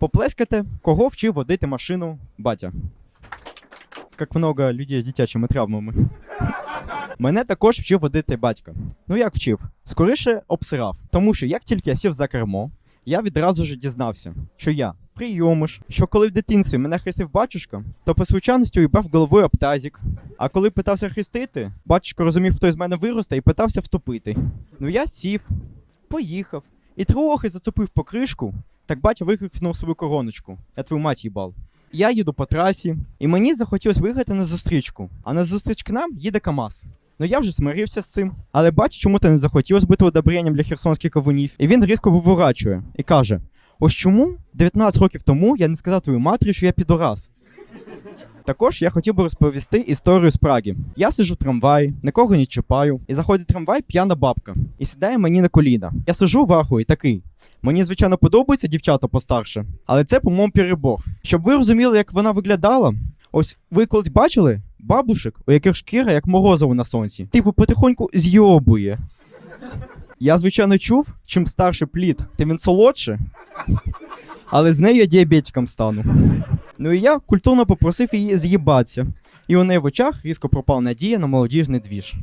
Поплескайте, кого вчив водити машину батя. Як много людей з дитячими травмами. Мене також вчив водити батько. Ну як вчив? Скоріше обсирав. Тому що як тільки я сів за кермо, я відразу ж дізнався, що я прийомиш, що коли в дитинстві мене хрестив батюшка, то по случайності уїбав головою об тазик. А коли питався хрестити, батюшка розумів, хто з мене виросте, і питався втопити. Ну я сів, поїхав і трохи зацепив покришку, так батя викрикнув свою короночку. Я твою мать їбал. Я їду по трасі, і мені захотілося виїхати на зустрічку. А на зустріч к нам їде КАМАЗ. Ну я вже смирився з цим. Але бачу, чому то не захотілося бути одобренням для херсонських кавунів. І він різко виворачує і каже: Ось чому 19 років тому я не сказав твою матері, що я підорас. Також я хотів би розповісти історію з Праги. Я сиджу в трамваї, нікого не чіпаю, і заходить трамвай п'яна бабка і сідає мені на коліна. Я сижу в ахуї такий. Мені, звичайно, подобаються дівчата постарше, але це, по-моєму, перебор. Щоб ви розуміли, як вона виглядала, ось ви колись бачили бабушек, у яких шкіра як морозиво на сонці. Типу потихоньку зйобує. Я, звичайно, чув, чим старший плід, тим він солодше. Але з нею я діабетиком стану. Ну і я культурно попросив її з'їбатися. І у неї в очах різко пропала надія на молодіжний двіж.